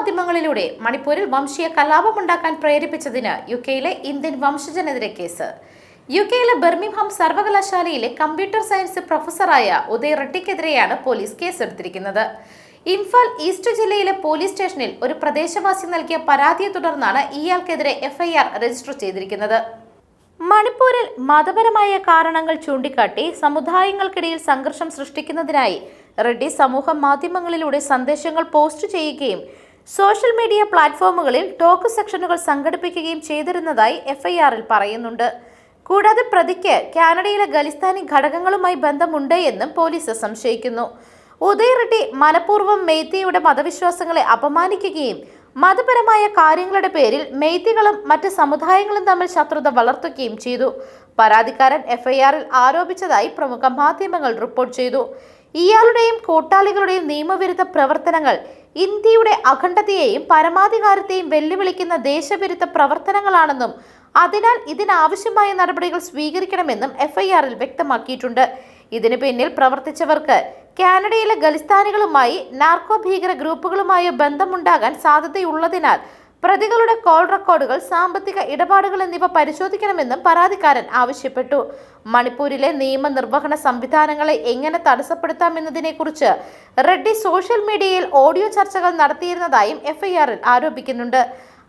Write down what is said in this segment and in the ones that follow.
മാധ്യമങ്ങളിലൂടെ മണിപ്പൂരിൽ വംശീയ കലാപമുണ്ടാക്കാൻ പ്രേരിപ്പിച്ചതിന് യു കെയിലെ ഇന്ത്യൻ വംശജനെതിരെ കേസ്. യു കെയിലെ ബെർമിംഹാം സർവകലാശാലയിലെ കമ്പ്യൂട്ടർ സയൻസ് പ്രൊഫസറായ ഉദയ് റെഡ്ഡിക്കെതിരെയാണ് പോലീസ് കേസെടുത്തിരിക്കുന്നത്. ഇംഫാൽ ഈസ്റ്റ് ജില്ലയിലെ പോലീസ് സ്റ്റേഷനിൽ ഒരു പ്രദേശവാസി നൽകിയ പരാതിയെ തുടർന്നാണ് ഇയാൾക്കെതിരെ എഫ്ഐആർ രജിസ്റ്റർ ചെയ്തിരിക്കുന്നത്. മണിപ്പൂരിൽ മതപരമായ കാരണങ്ങൾ ചൂണ്ടിക്കാട്ടി സമുദായങ്ങൾക്കിടയിൽ സംഘർഷം സൃഷ്ടിക്കുന്നതിനായി റെഡ്ഡി സമൂഹ മാധ്യമങ്ങളിലൂടെ സന്ദേശങ്ങൾ പോസ്റ്റ് ചെയ്യുകയും സോഷ്യൽ മീഡിയ പ്ലാറ്റ്ഫോമുകളിൽ ടോക്ക് സെക്ഷനുകൾ സംഘടിപ്പിക്കുകയും ചെയ്തിരുന്നതായി എഫ്ഐആറിൽ പറയുന്നുണ്ട്. കൂടാതെ പ്രതിക്ക് കാനഡയിലെ ഖലിസ്ഥാനി ഘടകങ്ങളുമായി ബന്ധമുണ്ട് എന്നും പോലീസ് സംശയിക്കുന്നു. ഉദയ് റെഡ്ഡി മനഃപൂർവം മെയ്ത്തിയുടെ മതവിശ്വാസങ്ങളെ അപമാനിക്കുകയും മതപരമായ കാര്യങ്ങളുടെ പേരിൽ മെയ്ത്തികളും മറ്റ് സമുദായങ്ങളും തമ്മിൽ ശത്രുത വളർത്തുകയും ചെയ്തു. പരാതിക്കാരൻ എഫ്ഐആറിൽ ആരോപിച്ചതായി പ്രമുഖ മാധ്യമങ്ങൾ റിപ്പോർട്ട് ചെയ്തു. ഇയാളുടെയും കൂട്ടാളികളുടെയും നിയമവിരുദ്ധ പ്രവർത്തനങ്ങൾ ഇന്ത്യയുടെ അഖണ്ഡതയെയും പരമാധികാരത്തെയും വെല്ലുവിളിക്കുന്ന ദേശവിരുദ്ധ പ്രവർത്തനങ്ങളാണെന്നും അതിനാൽ ഇതിനാവശ്യമായ നടപടികൾ സ്വീകരിക്കണമെന്നും എഫ്ഐആറിൽ വ്യക്തമാക്കിയിട്ടുണ്ട്. ഇതിനു പിന്നിൽ പ്രവർത്തിച്ചവർക്ക് കാനഡയിലെ ഖലിസ്ഥാനികളുമായി നാർക്കോ ഭീകര ഗ്രൂപ്പുകളുമായി ബന്ധമുണ്ടാകാൻ സാധ്യതയുള്ളതിനാൽ പ്രതികളുടെ കോൾ റെക്കോർഡുകൾ സാമ്പത്തിക ഇടപാടുകൾ എന്നിവ പരിശോധിക്കണമെന്നും പരാതിക്കാരൻ ആവശ്യപ്പെട്ടു. മണിപ്പൂരിലെ നിയമനിർവഹണ സംവിധാനങ്ങളെ എങ്ങനെ തടസ്സപ്പെടുത്താമെന്നതിനെക്കുറിച്ച് റെഡ്ഡി സോഷ്യൽ മീഡിയയിൽ ഓഡിയോ ചർച്ചകൾ നടത്തിയിരുന്നതായും എഫ്ഐആറിൽ ആരോപിക്കുന്നുണ്ട്.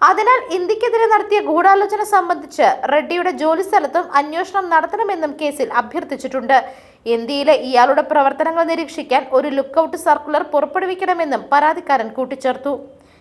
അതിനാൽ ഇന്ത്യക്കെതിരെ നടത്തിയ ഗൂഢാലോചന സംബന്ധിച്ച് റെഡ്ഡിയുടെ ജോലിസ്ഥലത്തും അന്വേഷണം നടത്തണമെന്നും കേസിൽ അഭ്യർത്ഥിച്ചിട്ടുണ്ട്. ഇന്ത്യയിലെ ഇയാളുടെ പ്രവർത്തനങ്ങൾ നിരീക്ഷിക്കാൻ ഒരു ലുക്കൌട്ട് സർക്കുലർ പുറപ്പെടുവിക്കണമെന്നും പരാതിക്കാരൻ കൂട്ടിച്ചേർത്തു.